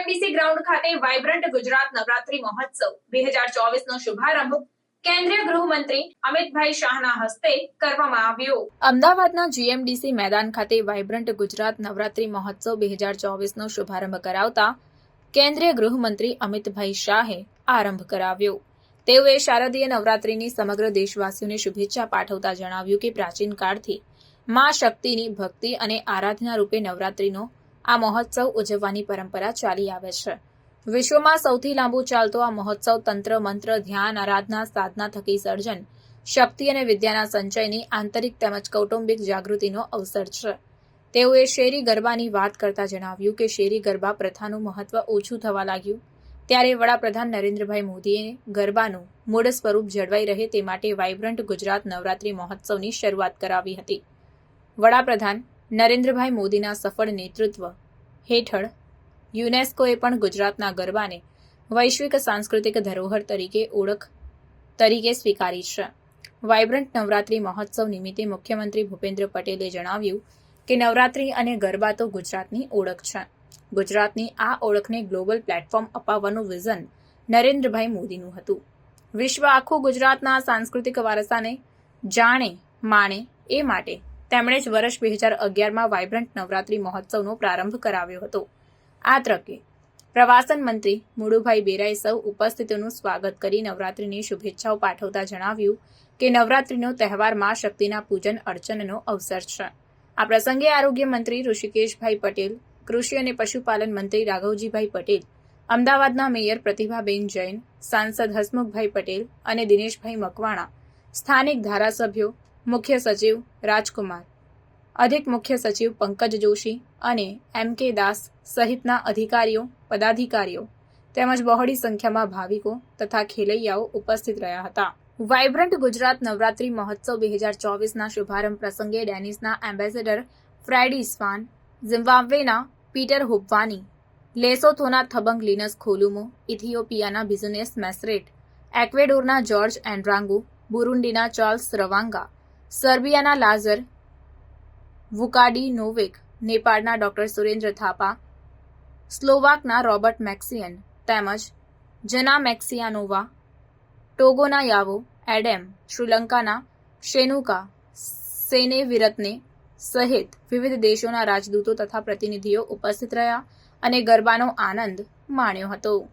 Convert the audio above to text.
GMDC ground ખાતે vibrant Gujarat Navratri મહોત્સવ બે હજાર ચોવીસ નો શુભારંભ કેન્દ્રીય ગૃહમંત્રી અમિતભાઈ શાહના હસ્તે કરવામાં આવ્યો. અમદાવાદના જીએમડીસી મેદાન ખાતે વાઇબ્રન્ટ ગુજરાત નવરાત્રી મહોત્સવ બે હજાર ચોવીસનો શુભારંભ કરાવતા કેન્દ્રીય ગૃહમંત્રી અમિતભાઈ શાહે આરંભ કરાવ્યો. તેઓએ શારદીય નવરાત્રીની સમગ્ર દેશવાસીઓને શુભેચ્છા પાઠવતા જણાવ્યું કે પ્રાચીન કાળથી મા શક્તિની ભક્તિ અને આરાધના રૂપે નવરાત્રીનો આ મહોત્સવ ઉજવવાની પરંપરા ચાલી આવે છે. વિશ્વમાં સૌથી લાંબુ ચાલતો આ મહોત્સવ તંત્ર, મંત્ર, ધ્યાન, આરાધના, સાધના થકી સર્જન, શક્તિ અને વિદ્યાના સંચયની આંતરિક તેમજ કૌટુંબિક જાગૃતિનો અવસર છે. તેઓએ શેરી ગરબાની વાત કરતા જણાવ્યું કે શેરી ગરબા પ્રથાનું મહત્વ ઓછું થવા લાગ્યું. ત્યારે વડાપ્રધાન નરેન્દ્રભાઈ મોદીએ ગરબાનું મૂળ સ્વરૂપ જળવાઈ રહે તે માટે વાઇબ્રન્ટ ગુજરાત નવરાત્રી મહોત્સવની શરૂઆત કરાવી હતી. વડાપ્રધાન નરેન્દ્રભાઈ મોદીના સફળ નેતૃત્વ હેઠળ યુનેસ્કોએ પણ ગુજરાતના ગરબાને વૈશ્વિક સાંસ્કૃતિક ધરોહર તરીકે ઓળખ તરીકે સ્વીકારી છે. વાઇબ્રન્ટ નવરાત્રી મહોત્સવ નિમિત્તે મુખ્યમંત્રી ભૂપેન્દ્ર પટેલે જણાવ્યું કે નવરાત્રી અને ગરબા તો ગુજરાતની ઓળખ છે. ગુજરાતની આ ઓળખને ગ્લોબલ પ્લેટફોર્મ અપાવવાનું વિઝન નરેન્દ્રભાઈ મોદીનું હતું. વિશ્વ આખું ગુજરાતના સાંસ્કૃતિક વારસાને જાણે, માણે એ માટે તેમણે જ વર્ષ બે હજાર અગિયારમાં વાઇબ્રન્ટ નવરાત્રી મહોત્સવનો પ્રારંભ કરાવ્યો હતો. આ તકે પ્રવાસન મંત્રી મુળુભાઈ બેરાએ સૌ ઉપસ્થિતોનું સ્વાગત કરી નવરાત્રીની શુભેચ્છાઓ પાઠવતા જણાવ્યું કે નવરાત્રીનો તહેવાર મા શક્તિના પૂજન અર્ચનનો અવસર છે. આ પ્રસંગે આરોગ્ય મંત્રી ઋષિકેશભાઈ પટેલ, કૃષિ અને પશુપાલન મંત્રી રાઘવજીભાઈ પટેલ, અમદાવાદના મેયર પ્રતિભાબેન જૈન, સાંસદ હસમુખભાઈ પટેલ અને દિનેશભાઈ મકવાણા, સ્થાનિક ધારાસભ્યો મુખ્ય સચિવ રાજકુમાર. અધિક મુખ્ય સચિવ પંકજ જોશી અને એમ કે દાસ સહિતના અધિકારીઓ, પદાધિકારીઓ તેમજ બહોળી સંખ્યામાં ભાવિકો તથા ખેલૈયાઓ ઉપસ્થિત રહ્યા હતા. વાઇબ્રન્ટ ગુજરાત નવરાત્રી મહોત્સવ બે હજાર ચોવીસના શુભારંભ પ્રસંગે ડેનિસના એમ્બેસેડર ફ્રેડી સ્વાન, ઝિમ્બાબ્વેના પીટર હુબ્વાની, લેસોથોના થબંગ લિનસ ખોલુમો, ઇથિયોપિયાના બિઝનેસ મેસરેટ, એક્વેડોરના જ્યોર્જ એન્ડ્રાંગુ, બુરુંડીના ચાર્લ્સ રવાંગા સર્બિયાના લાઝર, વુકાડી નોવેક, નેપાળના ડોક્ટર સુરેન્દ્ર થાપા, સ્લોવાકના રોબર્ટ મેક્સિયન તેમજ જના મેક્સિયાનોવા, ટોગોના યાવો, એડેમ, શ્રીલંકાના શેનુકા, સેનેવિરત્ને સહિત વિવિધ દેશોના રાજદૂતો તથા પ્રતિનિધિઓ ઉપસ્થિત રહ્યા અને ગરબાનો આનંદ માણ્યો હતો.